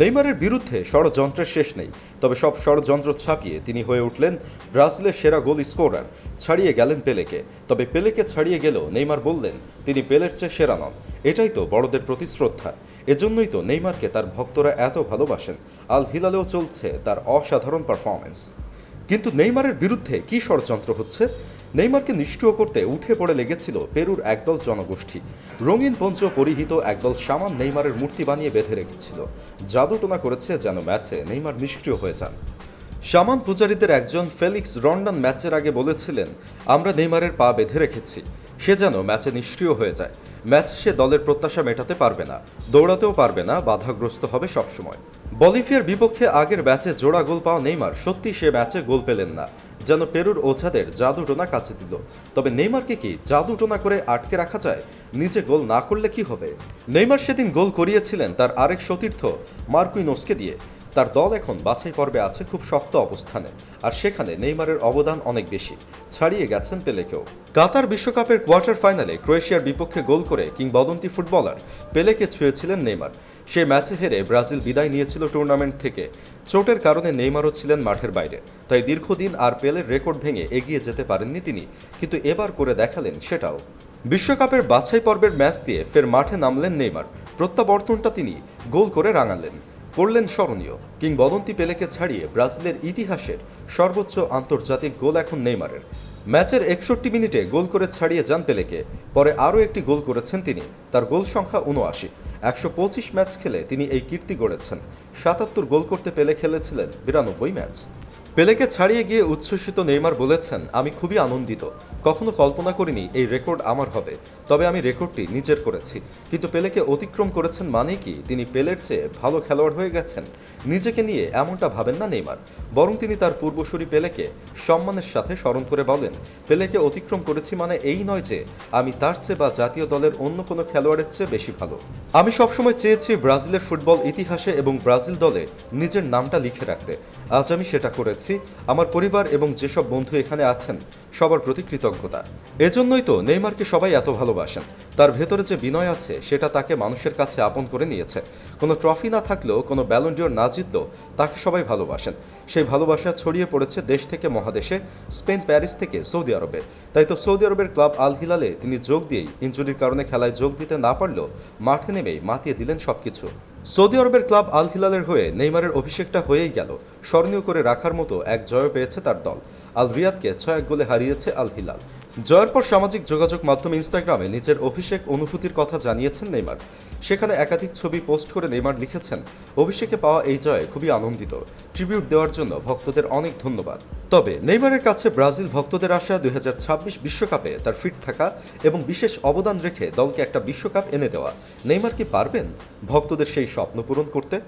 নেইমারের বিরুদ্ধে ষড়যন্ত্রের শেষ নেই। তবে সব ষড়যন্ত্র ছাপিয়ে তিনি হয়ে উঠলেন ব্রাজিলের সেরা গোল স্কোরার, ছাড়িয়ে গেলেন পেলেকে। তবে পেলেকে ছাড়িয়ে গেলেও নেইমার বললেন, তিনি পেলের চেয়ে সেরা নন। এটাই তো বড়দের প্রতি শ্রদ্ধা। এজন্যই তো নেইমারকে তার ভক্তরা এত ভালোবাসেন। আল হিলালেও চলছে তার অসাধারণ পারফরমেন্স কিন্তু নেইমারের বিরুদ্ধে কি ষড়যন্ত্র হচ্ছে? নেইমারকে নিষ্ক্রিয় করতে উঠে পড়ে লেগেছিল পেরুর একদল জনগোষ্ঠী। রঙিন পঞ্চ পরিহিত একদল সামান নেইমারের মূর্তি বানিয়ে বেঁধে রেখেছিল। জাদুটোনা করেছে যেন ম্যাচে নেইমার নিষ্ক্রিয় হয়ে যান। সামান পূজারীদের একজন ফেলিক্স রন্ডন ম্যাচের আগে বলেছিলেন, আমরা নেইমারের পা বেঁধে রেখেছি। সে যেন ম্যাচে নিষ্ক্রিয় হয়ে যায়। ম্যাচ সে দলের প্রত্যাশা মেটাতে পারবে না, দৌড়াতেও পারবে না, বাধাগ্রস্ত হবে সবসময়। বলিভিয়ার বিপক্ষে আগের ম্যাচে জোড়া গোল পাওয়া নেইমার, সত্যি সে ম্যাচে গোল পেলেন না। যেন পেরুর ওঝাদের জাদুটোনা কাছে দিল। তবে নেইমারকে কি জাদুটোনা করে আটকে রাখা যায়? নিজে গোল না করলে কি হবে? নেইমার সেদিন গোল করিয়েছিলেন তার আরেক সতীর্থ মার্কুইনোসকে দিয়ে। তার দল এখন বাছাই পর্বে আছে খুব শক্ত অবস্থানে, আর সেখানে নেইমারের অবদান অনেক বেশি। ছাড়িয়ে গেছেন পেলেকেও। কাতার বিশ্বকাপের কোয়ার্টার ফাইনালে ক্রোয়েশিয়ার বিপক্ষে গোল করে কিংবদন্তি ফুটবলার পেলেকে ছুঁয়েছিলেন নেইমার। সে ম্যাচে হেরে ব্রাজিল বিদায় নিয়েছিল টুর্নামেন্ট থেকে। চোটের কারণে নেইমারও ছিলেন মাঠের বাইরে। তাই দীর্ঘদিন আর পেলের রেকর্ড ভেঙে এগিয়ে যেতে পারেননি তিনি, কিন্তু এবার করে দেখালেন সেটাও। বিশ্বকাপের বাছাই পর্বের ম্যাচ দিয়ে ফের মাঠে নামলেন নেইমার। প্রত্যাবর্তনটা তিনি গোল করে রাঙালেন। করলেন স্মরণীয়। কিংবদন্তি পেলেকে ছাড়িয়ে ব্রাজিলের ইতিহাসের সর্বোচ্চ আন্তর্জাতিক গোল এখন নেইমারের। ম্যাচের একষট্টি মিনিটে গোল করে ছাড়িয়ে যান পেলেকে। পরে আরও একটি গোল করেছেন তিনি, তার গোল সংখ্যা উনআশি একশো পঁচিশ ম্যাচ খেলে তিনি এই কীর্তি গড়েছেন। সাতাত্তর গোল করতে পেলে খেলেছিলেন বিরানব্বই ম্যাচ। পেলেকে ছাড়িয়ে গিয়ে উচ্ছ্বসিত নেইমার বলেছেন, আমি খুবই আনন্দিত। কখনো কল্পনা করিনি এই রেকর্ড আমার হবে। তবে আমি রেকর্ডটি নিজের করেছি। কিন্তু পেলেকে অতিক্রম করেছেন মানে কি? তিনি পেলের চেয়ে ভালো খেলোয়াড় হয়ে গেছেন। নিজেকে নিয়ে এমনটা ভাবেন না নেইমার। বরং তিনি তার পূর্বসূরি পেলেকে সম্মানের সাথে স্মরণ করে বলেন, পেলেকে অতিক্রম করেছি মানে এই নয় যে, আমি তার চেয়ে বা জাতীয় দলের অন্য কোনো খেলোয়াড়ের চেয়ে বেশি ভালো। আমি সবসময় চেয়েছি ব্রাজিলের ফুটবল ইতিহাসে এবং ব্রাজিল দলে নিজের নামটা লিখে রাখতে। আজ আমি সেটা করেছি। আমার পরিবার এবং যেসব বন্ধু এখানে আছেন, সবার প্রতি কৃতজ্ঞতা। এজন্যই তো নেইমারকে সবাই এত ভালোবাসেন। তার ভেতরে যে বিনয় আছে, সেটা তাকে মানুষের কাছে আপন করে নিয়েছে। কোনো ট্রফি না থাকলেও, কোনো ব্যালন্ডিওর না জিতলেও তাকে সবাই ভালোবাসেন। সেই ভালোবাসা ছড়িয়ে পড়েছে দেশ থেকে মহাদেশে, স্পেন, প্যারিস থেকে সৌদি আরবে। তাই তো সৌদি আরবের ক্লাব আল হিলালে তিনি যোগ দিয়েই ইঞ্জুরির কারণে খেলায় যোগ দিতে না পারলেও মাঠে নেমেই মাতিয়ে দিলেন সবকিছু। সৌদি আরবের ক্লাব আল হিলালের হয়ে নেইমারের অভিষেকটা হয়েই গেল। স্মরণীয় করে রাখার মতো এক জয় পেয়েছে তার দল। আল রিয়াদকে ছয় এক গোলে হারিয়েছে আল হিলাল। জয়ের পর সামাজিক যোগাযোগ মাধ্যম ইনস্টাগ্রামে নিজের অভিষেক অনুভূতির কথা জানিয়েছেন নেইমার। সেখানে একাধিক ছবি পোস্ট করে নেইমার লিখেছেন, অভিষেকে পাওয়া এই জয়ে খুবই আনন্দিত। ট্রিবিউট দেওয়ার জন্য ভক্তদের অনেক ধন্যবাদ। তবে নেইমারের কাছে ব্রাজিল ভক্তদের আশা দুই বিশ্বকাপে তার ফিট থাকা এবং বিশেষ অবদান রেখে দলকে একটা বিশ্বকাপ এনে দেওয়া। নেইমার কি পারবেন ভক্তদের সেই স্বপ্ন পূরণ করতে?